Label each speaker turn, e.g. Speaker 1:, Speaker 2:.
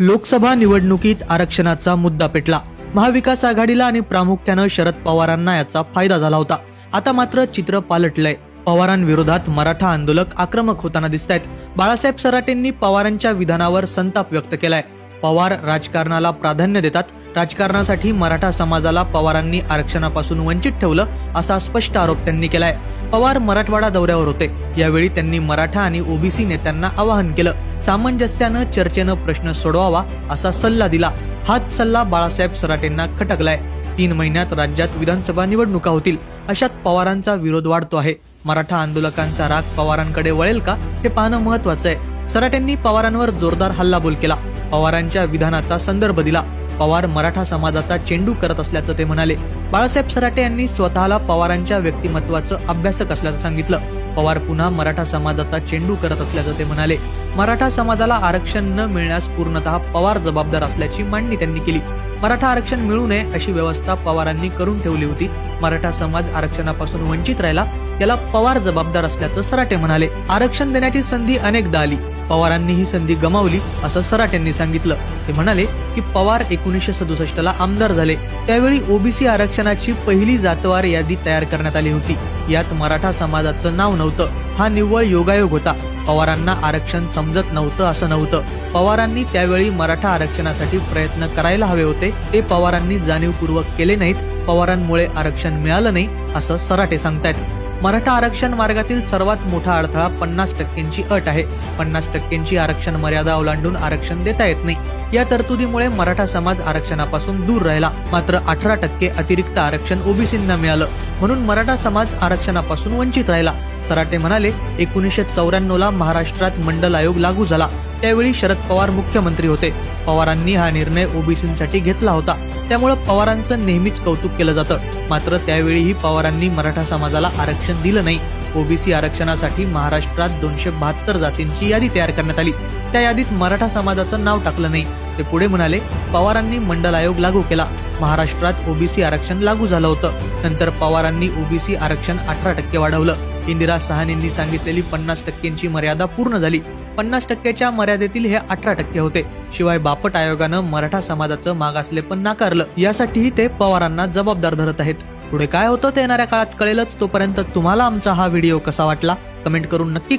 Speaker 1: लोकसभा निवडणुकीत आरक्षणाचा मुद्दा पेटला. महाविकास आघाडीला आणि प्रामुख्यानं शरद पवारांना याचा फायदा झाला होता. आता मात्र चित्र पालटलंय. पवारांविरोधात मराठा आंदोलक आक्रमक होताना दिसत आहेत बाळासाहेब सराटेंनी पवारांच्या विधानावर संताप व्यक्त केलाय. पवार राजकारणाला प्राधान्य देतात. राजकारणासाठी मराठा समाजाला पवारांनी आरक्षणापासून वंचित ठेवलं असा स्पष्ट आरोप त्यांनी केलाय. पवार मराठवाडा दौऱ्यावर होते. यावेळी त्यांनी मराठा आणि ओबीसी नेत्यांना आवाहन केलं. सामंजस्यानं चर्चेनं प्रश्न सोडवावा असा सल्ला दिला. हाच सल्ला बाळासाहेब सराटेंना खटकलाय. तीन महिन्यात राज्यात विधानसभा निवडणुका होतील. अशात पवारांचा विरोध वाढतो आहे. मराठा आंदोलकांचा राग पवारांकडे वळेल का हे पाहणं महत्वाचं आहे. सराटेंनी पवारांवर जोरदार हल्लाबोल केला. पवारांच्या विधानाचा संदर्भ दिला. पवार मराठा समाजाचा चेंडू करत असल्याचं ते म्हणाले. बाळासाहेब सराटे यांनी स्वतःला पवारांच्या व्यक्तिमत्वाचं अभ्यासक असल्याचं सांगितलं. पवार पुन्हा मराठा समाजाचा चेंडू करत असल्याचं ते म्हणाले. मराठा समाजाला आरक्षण न मिळण्यास पूर्णतः पवार जबाबदार असल्याची मांडणी त्यांनी केली. मराठा आरक्षण मिळू नये अशी व्यवस्था पवारांनी करून ठेवली होती. मराठा समाज आरक्षणापासून वंचित राहिला. याला पवार जबाबदार असल्याचं सराटे म्हणाले. आरक्षण देण्याची संधी अनेकदा आली. पवारांनी ही संधी गमावली असं सराटेंनी सांगितलं. ते म्हणाले की पवार एकोणीसशे सदुसष्ट ला आमदार झाले. त्यावेळी ओबीसी आरक्षणाची पहिली जातवार यादी तयार करण्यात आली होती. यात मराठा समाजाचं नाव नव्हतं. हा निव्वळ योगायोग होता. पवारांना आरक्षण समजत नव्हतं असं नव्हतं. पवारांनी त्यावेळी मराठा आरक्षणासाठी प्रयत्न करायला हवे होते. ते पवारांनी जाणीवपूर्वक केले नाहीत. पवारांमुळे आरक्षण मिळालं नाही असं सराटे सांगतायत. मराठा आरक्षण मार्गातील सर्वात मोठा अडथळा पन्नास टक्क्यांची अट आहे. पन्नास टक्क्यांची आरक्षण मर्यादा ओलांडून आरक्षण देता येत नाही. या तरतुदीमुळे मराठा समाज आरक्षणापासून दूर राहिला. मात्र अठरा टक्के अतिरिक्त आरक्षण ओबीसींना मिळालं. म्हणून मराठा समाज आरक्षणापासून वंचित राहिला. सराटे म्हणाले एकोणीसशे चौऱ्याण्णव ला महाराष्ट्रात मंडल आयोग लागू झाला. त्यावेळी शरद पवार मुख्यमंत्री होते. पवारांनी हा निर्णय ओबीसीसाठी घेतला होता. त्यामुळे पवारांचं नेहमीच कौतुक केलं जातं. मात्र त्यावेळीही पवारांनी मराठा समाजाला आरक्षण दिलं नाही. ओबीसी आरक्षणासाठी महाराष्ट्रात दोनशे बहात्तर जातींची यादी तयार करण्यात आली. त्या यादीत मराठा समाजाचं नाव टाकलं नाही. ते पुढे म्हणाले पवारांनी मंडल आयोग लागू केला. महाराष्ट्रात ओबीसी आरक्षण लागू झालं होतं. नंतर पवारांनी ओबीसी आरक्षण अठरा टक्के वाढवलं. इंदिरा सहानींनी सांगितलेली पन्नास टक्क्यांची मर्यादा पूर्ण झाली. पन्नास टक्क्याच्या मर्यादेतील हे अठरा टक्के होते. शिवाय बापट आयोगानं मराठा समाजाचं मागासले पण नाकारलं. यासाठीही ते पवारांना जबाबदार धरत आहेत. पुढे काय होतं ते येणाऱ्या काळात कळेलच. तोपर्यंत तुम्हाला आमचा हा व्हिडिओ कसा वाटला? कमेंट करून नक्की